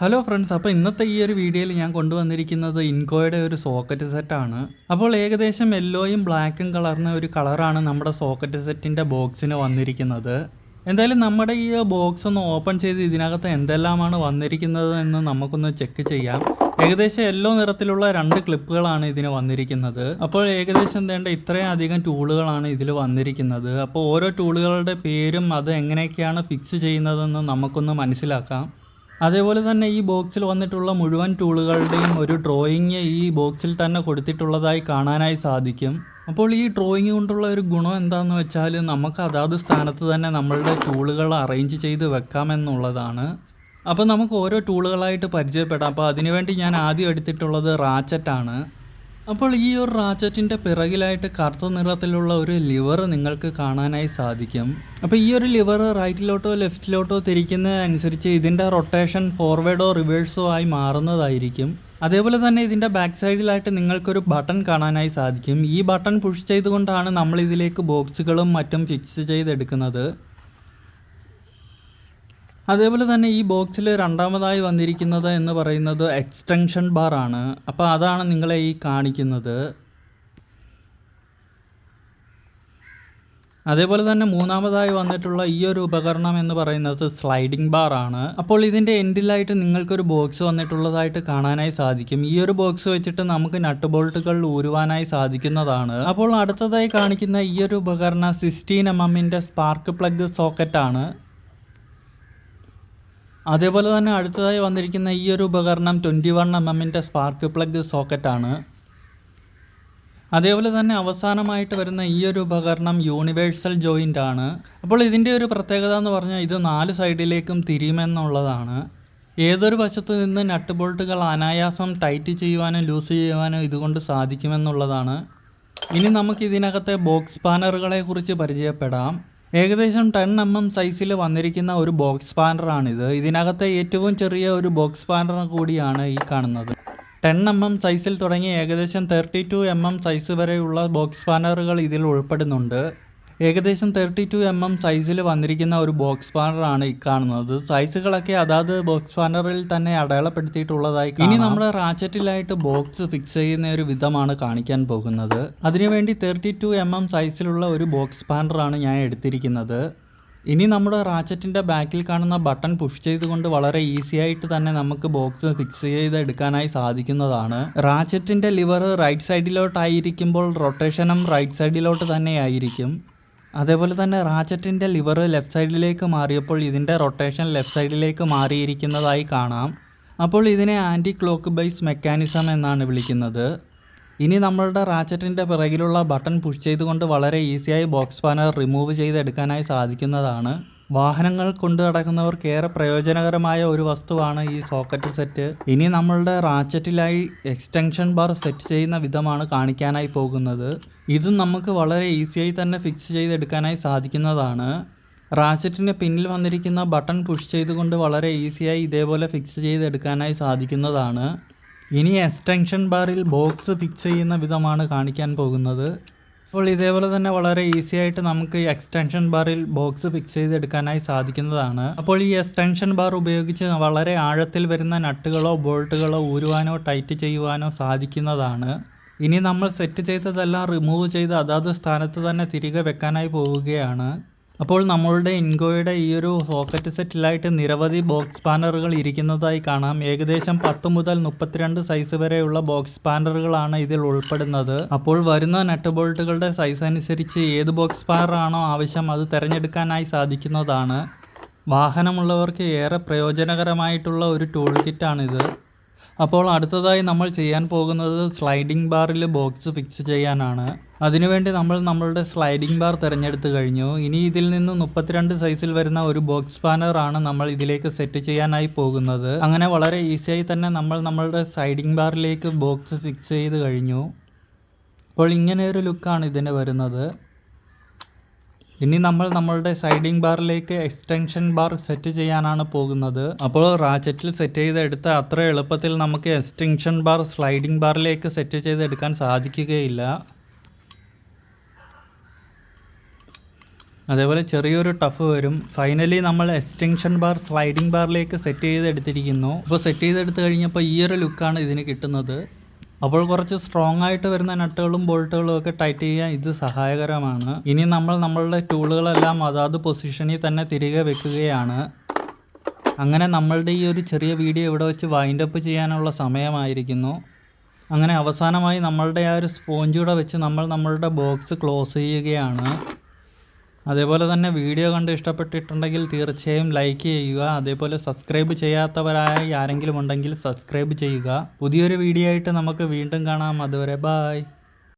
Hello friends അപ്പോൾ ഇന്നത്തെ ഈ ഒരു വീഡിയോയിൽ ഞാൻ കൊണ്ടുവന്നിരിക്കുന്നത് ഇൻകോയുടെ ഒരു സോക്കറ്റ് സെറ്റാണ് അപ്പോൾ ഏകദേശം യെല്ലോയും ബ്ലാക്കും കളറിന് ഒരു കളറാണ് നമ്മുടെ സോക്കറ്റ് സെറ്റിന്റെ ബോക്സിന് വന്നിരിക്കുന്നത്. എന്തായാലും നമ്മുടെ ഈ ബോക്സ് ഒന്ന് ഓപ്പൺ ചെയ്ത് ഇതിനകത്ത് എന്തെല്ലാമാണ് വന്നിരിക്കുന്നത് എന്ന് നമുക്കൊന്ന് ചെക്ക് ചെയ്യാം. ഏകദേശം യെല്ലോ നിറത്തിലുള്ള രണ്ട് ക്ലിപ്പുകളാണ് ഇതിന് വന്നിരിക്കുന്നത്. അപ്പോൾ ഏകദേശം വേണ്ട ഇത്രയും അധികം ടൂളുകളാണ് ഇതിൽ വന്നിരിക്കുന്നത്. അപ്പോൾ ഓരോ ടൂളുകളുടെ പേരും അത് എങ്ങനെയൊക്കെയാണ് ഫിക്സ് ചെയ്യുന്നതെന്ന് നമുക്കൊന്ന് മനസ്സിലാക്കാം. അതേപോലെ തന്നെ ഈ ബോക്സിൽ വന്നിട്ടുള്ള മുഴുവൻ ടൂളുകളുടെയും ഒരു ഡ്രോയിങ് ഈ ബോക്സിൽ തന്നെ കൊടുത്തിട്ടുള്ളതായി കാണാനായി സാധിക്കും. അപ്പോൾ ഈ ഡ്രോയിങ് കൊണ്ടുള്ള ഒരു ഗുണം എന്താണെന്ന് വെച്ചാൽ നമുക്ക് അതാത് സ്ഥാനത്ത് തന്നെ നമ്മളുടെ ടൂളുകൾ അറേഞ്ച് ചെയ്ത് വെക്കാമെന്നുള്ളതാണ് അപ്പോൾ നമുക്ക് ഓരോ ടൂളുകളായിട്ട് പരിചയപ്പെടാം. അപ്പോൾ അതിനുവേണ്ടി ഞാൻ ആദ്യം എടുത്തിട്ടുള്ളത് റാച്ചറ്റാണ്. അപ്പോൾ ഈ ഒരു റാച്ചറ്റിന്റെ പിറകിലായിട്ട് കറുത്ത നിറത്തിലുള്ള ഒരു ലിവർ നിങ്ങൾക്ക് കാണാനായി സാധിക്കും. അപ്പോൾ ഈ ഒരു ലിവർ റൈറ്റിലോട്ടോ ലെഫ്റ്റിലോട്ടോ തിരിക്കുന്നതനുസരിച്ച് ഇതിന്റെ റൊട്ടേഷൻ ഫോർവേഡോ റിവേഴ്സോ ആയി മാറുന്നതായിരിക്കും. അതേപോലെ തന്നെ ഇതിന്റെ ബാക്ക് സൈഡിലായിട്ട് നിങ്ങൾക്കൊരു ബട്ടൺ കാണാനായി സാധിക്കും. ഈ ബട്ടൺ പുഷ് ചെയ്തുകൊണ്ടാണ് നമ്മൾ ഇതിലേക്ക് ബോക്സുകളും മറ്റും ഫിക്സ് ചെയ്തെടുക്കുന്നത്. അതേപോലെ തന്നെ ഈ ബോക്സിൽ രണ്ടാമതായി വന്നിരിക്കുന്നത് എന്ന് പറയുന്നത് എക്സ്റ്റൻഷൻ ബാർ ആണ്. അപ്പോൾ അതാണ് നിങ്ങളെ ഈ കാണിക്കുന്നത്. അതേപോലെ തന്നെ മൂന്നാമതായി വന്നിട്ടുള്ള ഈ ഒരു ഉപകരണം എന്ന് പറയുന്നത് സ്ലൈഡിംഗ് ബാർ ആണ്. അപ്പോൾ ഇതിന്റെ എൻഡിലായിട്ട് നിങ്ങൾക്കൊരു ബോക്സ് വന്നിട്ടുള്ളതായിട്ട് കാണാനായി സാധിക്കും. ഈ ഒരു ബോക്സ് വെച്ചിട്ട് നമുക്ക് നട്ട് ബോൾട്ടുകൾ ഊരുവാനായി സാധിക്കുന്നതാണ്. അപ്പോൾ അടുത്തതായി കാണിക്കുന്ന ഈ ഒരു ഉപകരണം സിക്സ്റ്റീൻ എം എമ്മിന്റെ സ്പാർക്ക് പ്ലഗ് സോക്കറ്റ് ആണ് അതേപോലെ തന്നെ അടുത്തതായി വന്നിരിക്കുന്ന ഈ ഒരു ഉപകരണം ട്വന്റി വൺ എം എമ്മിന്റെ സ്പാർക്ക് പ്ലഗ് സോക്കറ്റാണ് അതേപോലെ തന്നെ അവസാനമായിട്ട് വരുന്ന ഈ ഒരു ഉപകരണം യൂണിവേഴ്സൽ ജോയിന്റ് ആണ്. അപ്പോൾ ഇതിന്റെ ഒരു പ്രത്യേകത എന്ന് പറഞ്ഞാൽ ഇത് നാല് സൈഡിലേക്കും തിരിയുമെന്നുള്ളതാണ്. ഏതൊരു വശത്ത് നിന്ന് നട്ട് ബോൾട്ടുകൾ അനായാസം ടൈറ്റ് ചെയ്യുവാനും ലൂസ് ചെയ്യുവാനോ ഇതുകൊണ്ട് സാധിക്കുമെന്നുള്ളതാണ്. ഇനി നമുക്ക് ഇതിനകത്തെ ബോക്സ് പാനറുകളെ കുറിച്ച് പരിചയപ്പെടാം. ഏകദേശം ടെൻ എം എം സൈസിൽ വന്നിരിക്കുന്ന ഒരു ബോക്സ് പാനറാണിത് ഇതിനകത്തെ ഏറ്റവും ചെറിയ ഒരു ബോക്സ് പാനർ കൂടിയാണ് ഈ കാണുന്നത്. ടെൻ എം എം സൈസിൽ തുടങ്ങി ഏകദേശം thirty two M M size വരെയുള്ള ബോക്സ് പാനറുകൾ ഇതിൽ ഉൾപ്പെടുന്നുണ്ട്. ഏകദേശം തേർട്ടി ടു എം എം സൈസിൽ വന്നിരിക്കുന്ന ഒരു ബോക്സ് പാനറാണ് ഈ കാണുന്നത്. സൈസുകളൊക്കെ അതാത് ബോക്സ് പാനറിൽ തന്നെ അടയാളപ്പെടുത്തിയിട്ടുള്ളതായി ഇനി നമ്മൾ റാച്ചറ്റിലായിട്ട് ബോക്സ് ഫിക്സ് ചെയ്യുന്ന ഒരു വിധമാണ് കാണിക്കാൻ പോകുന്നത്. അതിനുവേണ്ടി തേർട്ടി ടു എം എം സൈസിലുള്ള ഒരു ബോക്സ് പാനറാണ് ഞാൻ എടുത്തിരിക്കുന്നത്. ഇനി നമ്മുടെ റാച്ചറ്റിന്റെ ബാക്കിൽ കാണുന്ന ബട്ടൺ പുഷ് ചെയ്തുകൊണ്ട് വളരെ ഈസി ആയിട്ട് തന്നെ നമുക്ക് ബോക്സ് ഫിക്സ് ചെയ്ത് എടുക്കാനായി സാധിക്കുന്നതാണ് റാച്ചറ്റിന്റെ ലിവർ റൈറ്റ് സൈഡിലോട്ടായിരിക്കുമ്പോൾ റൊട്ടേഷനും റൈറ്റ് സൈഡിലോട്ട് തന്നെയായിരിക്കും അതേപോലെ തന്നെ റാച്ചറ്റിന്റെ ലിവർ ലെഫ്റ്റ് സൈഡിലേക്ക് മാറിയപ്പോൾ ഇതിന്റെ റൊട്ടേഷൻ ലെഫ്റ്റ് സൈഡിലേക്ക് മാറിയിരിക്കുന്നതായി കാണാം. അപ്പോൾ ഇതിനെ ആന്റി ക്ലോക്ക് ബൈസ് മെക്കാനിസം എന്നാണ് വിളിക്കുന്നത്. ഇനി നമ്മളുടെ റാച്ചറ്റിന്റെ പിറകിലുള്ള ബട്ടൺ പുഷ് ചെയ്തുകൊണ്ട് വളരെ ഈസിയായി ബോക്സ് പാനർ റിമൂവ് ചെയ്തെടുക്കാനായി സാധിക്കുന്നതാണ്. വാഹനങ്ങൾ കൊണ്ടു നടക്കുന്നവർക്ക് ഏറെ പ്രയോജനകരമായ ഒരു വസ്തുവാണ് ഈ സോക്കറ്റ് സെറ്റ്. ഇനി നമ്മളുടെ റാച്ചറ്റിലായി എക്സ്റ്റൻഷൻ ബാർ സെറ്റ് ചെയ്യുന്ന വിധമാണ് കാണിക്കാനായി പോകുന്നത്. ഇതും നമുക്ക് വളരെ ഈസിയായി തന്നെ ഫിക്സ് ചെയ്തെടുക്കാനായി സാധിക്കുന്നതാണ്. റാച്ചറ്റിന് പിന്നിൽ വന്നിരിക്കുന്ന ബട്ടൺ പുഷ് ചെയ്തുകൊണ്ട് വളരെ ഈസിയായി ഇതേപോലെ ഫിക്സ് ചെയ്തെടുക്കാനായി സാധിക്കുന്നതാണ്. ഇനി എക്സ്റ്റൻഷൻ ബാറിൽ ബോക്സ് ഫിക്സ് ചെയ്യുന്ന വിധമാണ് കാണിക്കാൻ പോകുന്നത്. അപ്പോൾ ഇതേപോലെ തന്നെ വളരെ ഈസി ആയിട്ട് നമുക്ക് എക്സ്റ്റൻഷൻ ബാറിൽ ബോക്സ് ഫിക്സ് ചെയ്തെടുക്കാനായി സാധിക്കുന്നതാണ്. അപ്പോൾ ഈ എക്സ്റ്റൻഷൻ ബാർ ഉപയോഗിച്ച് വളരെ ആഴത്തിൽ വരുന്ന നട്ടുകളോ ബോൾട്ടുകളോ ഊരുവാനോ ടൈറ്റ് ചെയ്യുവാനോ സാധിക്കുന്നതാണ്. ഇനി നമ്മൾ സെറ്റ് ചെയ്തതെല്ലാം റിമൂവ് ചെയ്ത് അതാത് സ്ഥാനത്ത് തന്നെ തിരികെ വെക്കാനായി പോവുകയാണ്. അപ്പോൾ നമ്മളുടെ ഇൻഗോയുടെ ഈ ഒരു സോക്കറ്റ് സെറ്റിലായിട്ട് നിരവധി ബോക്സ് പാനറുകൾ ഇരിക്കുന്നതായി കാണാം. ഏകദേശം പത്ത് മുതൽ മുപ്പത്തിരണ്ട് സൈസ് വരെയുള്ള ബോക്സ് പാനറുകളാണ് ഇതിൽ ഉൾപ്പെടുന്നത്. അപ്പോൾ വരുന്ന നെറ്റ് ബോൾട്ടുകളുടെ സൈസ് അനുസരിച്ച് ഏത് ബോക്സ് പാനറാണോ ആവശ്യം അത് തിരഞ്ഞെടുക്കാനായി സാധിക്കുന്നതാണ്. വാഹനമുള്ളവർക്ക് ഏറെ പ്രയോജനകരമായിട്ടുള്ള ഒരു ടൂൾ കിറ്റാണിത് അപ്പോൾ അടുത്തതായി നമ്മൾ ചെയ്യാൻ പോകുന്നത് സ്ലൈഡിംഗ് ബാറിൽ ബോക്സ് ഫിക്സ് ചെയ്യാനാണ്. അതിനുവേണ്ടി നമ്മൾ നമ്മളുടെ സ്ലൈഡിംഗ് ബാർ തിരഞ്ഞെടുത്ത് കഴിഞ്ഞു. ഇനി ഇതിൽ നിന്ന് മുപ്പത്തിരണ്ട് സൈസിൽ വരുന്ന ഒരു ബോക്സ് പാനർ ആണ് നമ്മൾ ഇതിലേക്ക് സെറ്റ് ചെയ്യാനായി പോകുന്നത്. അങ്ങനെ വളരെ ഈസിയായി തന്നെ നമ്മൾ നമ്മളുടെ സ്ലൈഡിംഗ് ബാറിലേക്ക് ബോക്സ് ഫിക്സ് ചെയ്ത് കഴിഞ്ഞു. അപ്പോൾ ഇങ്ങനെ ഒരു ലുക്കാണ് ഇതിന് വരുന്നത്. ഇനി നമ്മൾ നമ്മളുടെ സൈഡിംഗ് ബാറിലേക്ക് എക്സ്റ്റൻഷൻ ബാർ സെറ്റ് ചെയ്യാനാണ് പോകുന്നത്. അപ്പോൾ റാച്ചറ്റിൽ സെറ്റ് ചെയ്തെടുത്ത അത്ര എളുപ്പത്തിൽ നമുക്ക് എക്സ്റ്റൻഷൻ ബാർ സ്ലൈഡിംഗ് ബാറിലേക്ക് സെറ്റ് ചെയ്തെടുക്കാൻ സാധിക്കുകയില്ല. അതേപോലെ ചെറിയൊരു ടഫ് വരും. ഫൈനലി നമ്മൾ എക്സ്റ്റൻഷൻ ബാർ സ്ലൈഡിംഗ് ബാറിലേക്ക് സെറ്റ് ചെയ്തെടുത്തിരിക്കുന്നു. അപ്പോൾ സെറ്റ് ചെയ്തെടുത്ത് കഴിഞ്ഞപ്പോൾ ഈ ഒരു ലുക്കാണ് ഇതിന് കിട്ടുന്നത്. അപ്പോൾ കുറച്ച് സ്ട്രോങ് ആയിട്ട് വരുന്ന നട്ടുകളും ബോൾട്ടുകളും ഒക്കെ ടൈറ്റ് ചെയ്യാൻ ഇത് സഹായകരമാണ്. ഇനി നമ്മൾ നമ്മളുടെ ടൂളുകളെല്ലാം അതാത് പൊസിഷനിൽ തന്നെ തിരികെ വെക്കുകയാണ്. അങ്ങനെ നമ്മളുടെ ഈ ഒരു ചെറിയ വീഡിയോ ഇവിടെ വെച്ച് വൈൻഡപ്പ് ചെയ്യാനുള്ള സമയമായിരിക്കുന്നു. അങ്ങനെ അവസാനമായി നമ്മളുടെ ആ ഒരു സ്പോഞ്ച് കൂടെ വെച്ച് നമ്മൾ നമ്മളുടെ ബോക്സ് ക്ലോസ് ചെയ്യുകയാണ്. അതേപോലെ തന്നെ വീഡിയോ കണ്ട് ഇഷ്ടപ്പെട്ടിട്ടുണ്ടെങ്കിൽ തീർച്ചയായും ലൈക്ക് ചെയ്യുക. അതേപോലെ സബ്സ്ക്രൈബ് ചെയ്യാത്തവരായി ആരെങ്കിലും ഉണ്ടെങ്കിൽ സബ്സ്ക്രൈബ് ചെയ്യുക. പുതിയൊരു വീഡിയോ ആയിട്ട് നമുക്ക് വീണ്ടും കാണാം. അതുവരെ ബായ്